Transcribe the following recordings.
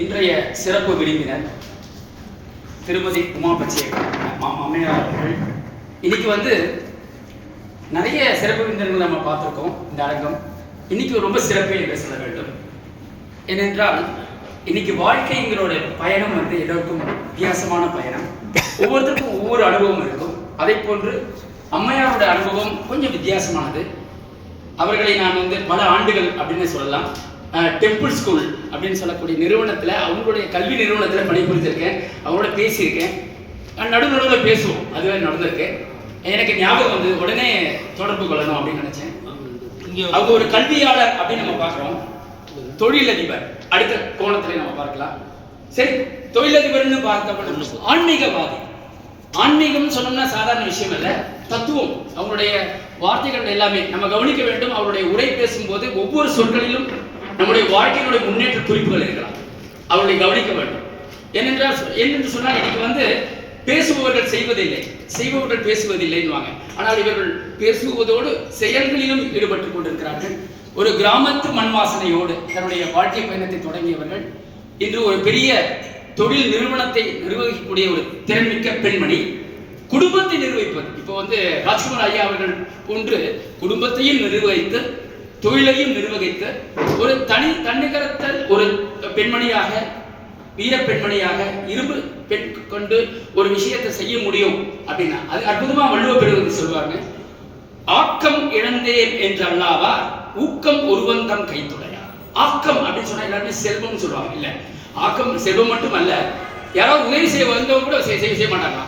இன்றைய சிறப்பு விருந்தினர் திருமதி உமா பச்சை அம்மையார் அவர்கள். இன்னைக்கு வந்து நிறைய சிறப்பு விருந்தினர்கள் நம்ம பார்த்துருக்கோம் இந்த அரங்கம். இன்னைக்கு ரொம்ப சிறப்பு என்று சொல்ல வேண்டும். ஏனென்றால் இன்னைக்கு வாழ்க்கைங்களோட பயணம் வந்து எல்லோருக்கும் வித்தியாசமான பயணம். ஒவ்வொருத்தருக்கும் ஒவ்வொரு அனுபவம் இருக்கும். அதை போன்று அம்மையாரோட அனுபவம் கொஞ்சம் வித்தியாசமானது. அவர்களை நான் வந்து பல ஆண்டுகள் அப்படின்னு சொல்லலாம். டெம்பிள் ஸ்கூல் அப்படின்னு சொல்லக்கூடிய நிறுவனத்தில் அவங்களுடைய கல்வி நிறுவனத்தில் பணிபுரிஞ்சிருக்கேன். அவங்களோட பேசியிருக்கேன். நடு நடுவில் பேசுவோம். அதுவே நடந்திருக்கு. எனக்கு ஞாபகம் வந்து உடனே தொடர்பு கொள்ளணும் அப்படின்னு நினைச்சேன். அவங்க ஒரு கல்வியாளர் அப்படின்னு நம்ம பார்க்குறோம். தொழிலதிபர். அடுத்த கோணத்திலே நம்ம பார்க்கலாம். சரி தொழிலதிபர்னு பார்த்தப்ப ஆன்மீகவாதி. ஆன்மீகம் சொன்னோம்னா சாதாரண விஷயம் அல்ல தத்துவம். அவங்களுடைய வார்த்தைகள் எல்லாமே நம்ம கவனிக்க வேண்டும். அவருடைய உரை பேசும்போது ஒவ்வொரு சொற்களிலும் நம்முடைய வாழ்க்கையினுடைய முன்னேற்ற குறிப்புகள் இருக்கலாம் அவர்களை கவனிக்க வேண்டும். ஏனென்றால் என்னென்று சொன்னால் இன்னைக்கு வந்து பேசுபவர்கள் செய்வதில்லை. செய்பவர்கள் பேசுவதில்லைன்னுவாங்க. ஆனால் இவர்கள் பேசுவதோடு செயல்களிலும் ஈடுபட்டுக் கொண்டிருக்கிறார்கள். ஒரு கிராமத்து மண் வாசனையோடு தன்னுடைய வாழ்க்கை பயணத்தை தொடங்கியவர்கள் இன்று ஒரு பெரிய தொழில் நிறுவனத்தை நிர்வகிக்கக்கூடிய ஒரு திறன்மிக்க பெண்மணி குடும்பத்தை நிர்வகிப்பது இப்போ வந்து ராஜ்குமார் ஐயா அவர்கள் போன்று குடும்பத்தையும் நிர்வகித்து தொழிலையும் நிர்வகித்த ஒரு தனி தன்னிகரத்தல் ஒரு பெண்மணியாக வீர பெண்மணியாக இரும்பு பெண் கொண்டு ஒரு விஷயத்தை செய்ய முடியும் அப்படின்னா அது அற்புதமா வள்ளுவ பெருவது சொல்லுவாங்க. ஆக்கம் இழந்தேன் என்று அல்லாவா ஊக்கம் ஒருவந்தம் கைத்துடையா ஆக்கம் அப்படின்னு சொன்னா எல்லாருமே செல்வம்னு சொல்லுவாங்க இல்ல? ஆக்கம் செல்வம் மட்டும் அல்ல யாராவது உதவி செய்ய வந்தவங்க கூட செய்ய செய்ய மாட்டாங்களா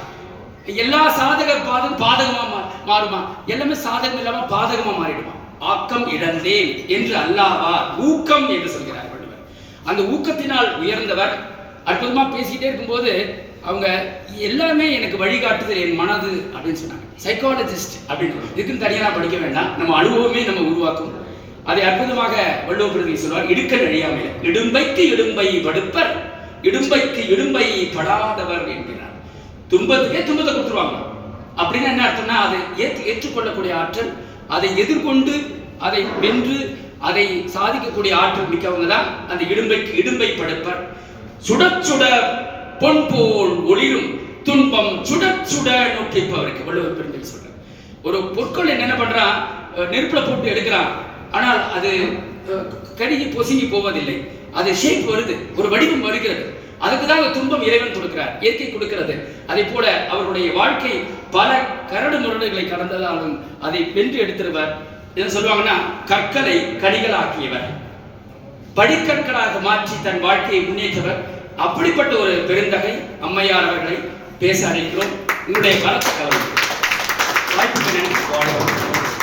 எல்லா சாதக பாதகம் பாதகமா மா- மாறுமா? எல்லாமே சாதகம் இல்லாம பாதகமா மாறிடுமா? ஆக்கம் இழந்தேன் என்று அல்லாவா ஊக்கம் என்று சொல்கிறார் வள்ளுவர். அந்த ஊக்கத்தினால் உயர்ந்தவர் அற்புதமா பேசிட்டே இருக்கும்போது அவங்க எல்லாமே எனக்கு வழிகாட்டுதல் என் மனது அப்படின்னு சொன்னாங்க. சைக்காலஜிஸ்ட் அப்படின்னு இதுக்குன்னு தனியாக நான் படிக்க வேண்டாம். நம்ம அனுபவமே நம்ம உருவாக்கும். அதை அற்புதமாக வள்ளுவ பிரதி சொல்வார் இடுக்கல் அழியாமல் இடும்பைக்கு இடும்பை படுப்பர் இடும்பைக்கு இடும்பை படாதவர் என்கிறார். துன்பத்துக்கே துன்பத்தை கொடுத்துருவாங்க. அப்படின்னு என்ன அர்த்தம்னா அதை ஏற்று ஏற்றுக்கொள்ளக்கூடிய ஆற்றல் அதை எதிர்கொண்டு அதை வென்று அதை சாதிக்கக்கூடிய ஆற்றல் மிக்கவங்க தான் அந்த இடும்பைக்கு இடும்பை படுப்பர். சுட சுட பொன் போல் ஒளிரும் துன்பம் சுட சுட நோக்கிப்பவருக்கு வள்ளுவர் பெருந்தகை சொல்றார். ஒரு பொற்கள் என்ன பண்றான் நெருப்புல போட்டு எடுக்கிறான். ஆனால் அது கருகி பொசுங்கி போவதில்லை. அது ஷேப் வருது. ஒரு வடிவம் வருகிறது. அதுக்கு தான் துன்பம் இறைவன் கொடுக்கிறார். இயற்கை கொடுக்கிறது. அதே போல அவருடைய வாழ்க்கை பல கரடு முரடுகளை கடந்ததாலும் அதை வென்று எடுத்திருவர். என்ன சொல்லுவாங்கன்னா கற்களை கடிகளாக்கியவர். படிக்கற்களாக மாற்றி தன் வாழ்க்கையை முன்னேற்றவர். அப்படிப்பட்ட ஒரு பெருந்தகை அம்மையார் அவர்களை பேச அழைக்கிறோம். உங்களுடைய பலத்தை கவனம் வாய்ப்புக்கு